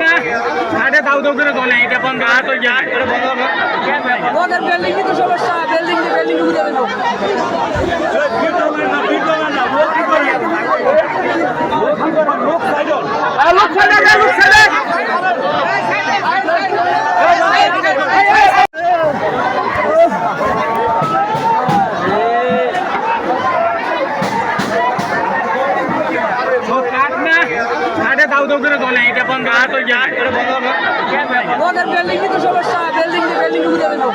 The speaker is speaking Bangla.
এটা সাড়ে দাও দাও করে দলে, এটা বন্ধ হাত হয়ে যায় বন্ধ হবে বিল্ডিং তো সমস্যা বিল্ডিং বিল্ডিং কাটে দাও দাও করে দোনে এটা বন্ধ হাত হয়ে যায় আমাদের বিল্ডিং তো সমস্যা বিল্ডিং বিল্ডিং ঘুরে দেবো